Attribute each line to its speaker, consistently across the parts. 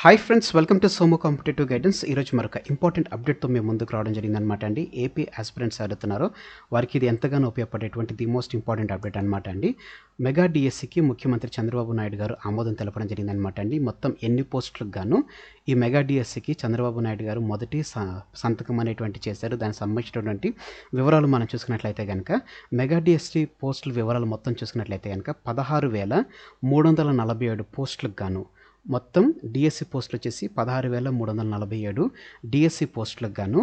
Speaker 1: Hi friends welcome to Somu competitive guidance ఈరోజు మరొక important అప్డేట్తో మేము ముందుకు రావడం జరిగిందనమాట అండి. ఏపీ ఆస్పిరెంట్స్ అడుగుతున్నారు. వారికి ఇది ఎంతగానో ఉపయోగపడేటువంటి ది మోస్ట్ ఇంపార్టెంట్ అప్డేట్ అనమాట అండి. మెగా డిఎస్సికి ముఖ్యమంత్రి చంద్రబాబు నాయుడు గారు ఆమోదం తెలపడం జరిగిందనమాట అండి. మొత్తం ఎన్ని పోస్టులకు గాను ఈ మెగా డిఎస్సికి చంద్రబాబు నాయుడు గారు మొదటి స- సంతకం అనేటువంటి చేశారు. దానికి సంబంధించినటువంటి వివరాలు మనం చూసుకున్నట్లయితే కనుక మెగా డిఎస్సి పోస్టుల వివరాలు మొత్తం చూసుకున్నట్లయితే కనుక పదహారు వేల మూడు వందల నలభై ఏడు పోస్టులకు గాను మొత్తం డిఎస్సి పోస్టులు వచ్చేసి పదహారు వేల మూడు వందల నలభై ఏడు డిఎస్సి పోస్టులకు గాను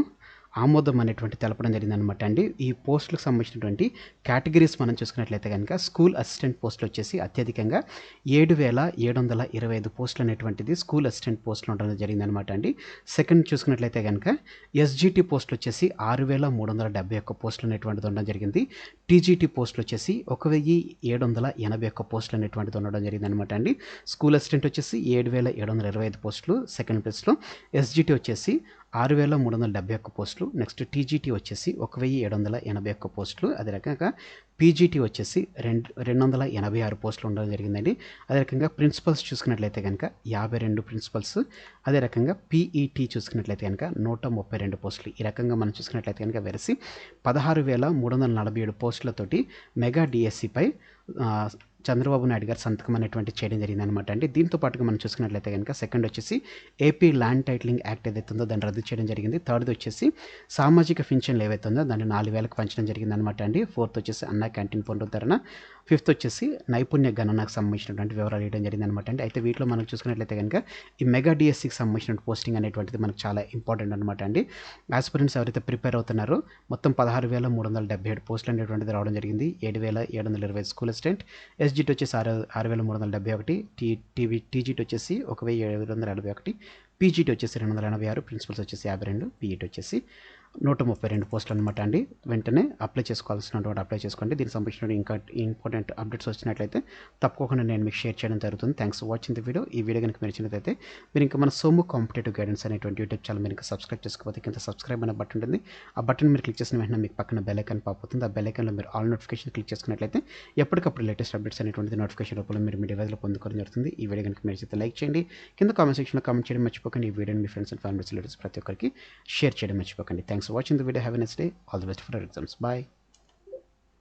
Speaker 1: ఆమోదం అనేటువంటి తెలపడం జరిగిందనమాట అండి. ఈ పోస్టులకు సంబంధించినటువంటి కేటగిరీస్ మనం చూసుకున్నట్లయితే కనుక స్కూల్ అసిస్టెంట్ పోస్టులు వచ్చేసి అత్యధికంగా ఏడు వేల ఏడు వందల ఇరవై ఐదు పోస్టులు అనేటువంటిది స్కూల్ అసిస్టెంట్ పోస్టులు ఉండడం జరిగిందనమాట అండి. సెకండ్ చూసుకున్నట్లయితే కనుక ఎస్జిటి పోస్టులు వచ్చేసి ఆరు వేల మూడు వందల డెబ్బై ఒక్క పోస్టులు అనేటువంటిది ఉండడం జరిగింది. టీజీటీ పోస్టులు వచ్చేసి ఒక వెయ్యి ఏడు వందల ఎనభై ఒక్క పోస్టులు అనేటువంటిది ఉండడం జరిగింది అనమాట అండి. స్కూల్ అసిస్టెంట్ వచ్చేసి ఏడు వేల ఏడు వందల ఇరవై ఐదు పోస్టులు సెకండ్ ప్లేస్లో. ఎస్జిటి వచ్చేసి ఆరు వేల మూడు వందల డెబ్బై ఒక్క పోస్టులు. నెక్స్ట్ టీజీటీ వచ్చేసి ఒక వెయ్యి ఏడు వందల ఎనభై ఒక్క పోస్టులు. అదే రకంగా పీజీటీ వచ్చేసి రెండు రెండు వందల ఎనభై ఆరు పోస్టులు ఉండడం జరిగిందండి. అదే రకంగా ప్రిన్సిపల్స్ చూసుకున్నట్లయితే కనుక యాభై రెండు ప్రిన్సిపల్స్. అదే రకంగా పీఈటీ చూసుకున్నట్లయితే కనుక నూట ముప్పై రెండు పోస్టులు. ఈ రకంగా మనం చూసుకున్నట్లయితే కనుక వెరసి పదహారు వేల మూడు వందల నలభై ఏడు పోస్టులతోటి మెగా డిఎస్సిపై చంద్రబాబు నాయుడు గారు సంతకం అనేటువంటి చేయడం జరిగింది అనమాట అండి. దీంతో పాటుగా మనం చూసుకున్నట్లయితే కనుక సెకండ్ వచ్చేసి ఏపీ ల్యాండ్ టైటిలింగ్ యాక్ట్ ఏదైతే ఉందో దాన్ని రద్దు చేయడం జరిగింది. థర్డ్ వచ్చేసి సామాజిక పెన్షన్లు ఏవైతే ఉందో దాన్ని నాలుగు వేలకు పెంచడం జరిగింది అనమాట అండి. ఫోర్త్ వచ్చేసి అన్న క్యాంటీన్ పునరుద్ధరణ. ఫిఫ్త్ వచ్చేసి నైపుణ్య గణనకు సంబంధించినటువంటి వివరాలు ఇవ్వడం జరిగింది అనమాట అండి. అయితే వీటిలో మనం చూసుకున్నట్లయితే కనుక ఈ మెగా డిఎస్సికి సంబంధించిన పోస్టింగ్ అనేటువంటిది మనకు చాలా ఇంపార్టెంట్ అనమాట అండి. ఆస్పిరెంట్స్ ఎవరైతే ప్రిపేర్ అవుతున్నారో మొత్తం పదహారు వేల మూడు వందల డెబ్బై ఏడు పోస్టులు అనేటువంటిది రావడం జరిగింది. ఏడు వేల ఏడు వందల ఇరవై స్కూల్ అసిస్టెంట్ ఎస్జిట్ వచ్చేసి ఆరు ఆరు వేల మూడు వందల డెబ్బై ఒకటి టీ టీవీ టీజీట్ వచ్చేసి ఒక వెయ్యి ఏడు వందల ఎనభై ఒకటి పీజీటీ వచ్చేసి రెండు వందల ఎనభై ఆరు ప్రిన్సిపల్స్ వచ్చేసి యాభై రెండు పీఈటీ వచ్చేసి నూట ముప్పై రెండు పోస్టులు అనమాట అండి. వెంటనే అప్లై చేసుకోవాల్సినటువంటి అప్లై చేసుకోండి. దీనికి సంబంధించిన ఇంకా ఇంపార్టెంట్ అప్డేట్స్ వచ్చినట్లయితే తప్పకుండా నేను మీకు షేర్ చేయడం జరుగుతుంది. Thanks for watching the video ఈ వీడియో కనుక మీరు నచ్చినట్లయితే మీరు ఇంకా మన సోము కాంపిటేటివ్ గైడెన్స్ అనేటువంటి యూట్యూబ్ ఛానల్ మీరు సబ్స్క్రైబ్ చేసుకోకపోతే కింద సబ్స్క్రైబ్ అనే బటన్ ఉంటుంది. ఆ బటన్ మీరు క్లిక్ చేసిన వెంటనే మీకు పక్కన బెల్ ఐకాన్ పాపుతుంది ఆ బెల్ మీరు ఆల్ నోటిఫికేషన్ క్లిక్ చేసుకున్నట్లయితే ఎప్పటికప్పుడు లేటెస్ట్ అప్డేట్స్ అనేటువంటిది నోటిఫికేషన్ రూపంలో మీరు మీ డివైజ్లో పొందుకోవడం జరుగుతుంది. ఈ వీడియో కనుక మీరు అయితే లైక్ చేయండి. కింద కామెంట్ సెక్షన్లో కామెంట్ చేయడం మర్చిపోకండి. ఈ వీడియోని మీ ఫ్రెండ్స్ అండ్ ఫ్యామిలీస్ రిలేటివ్స్ ప్రతి ఒక్కరికి షేర్ చేయడం మర్చిపోకండి. Thanks for watching the video. Have a nice day. All the best for your exams. Bye.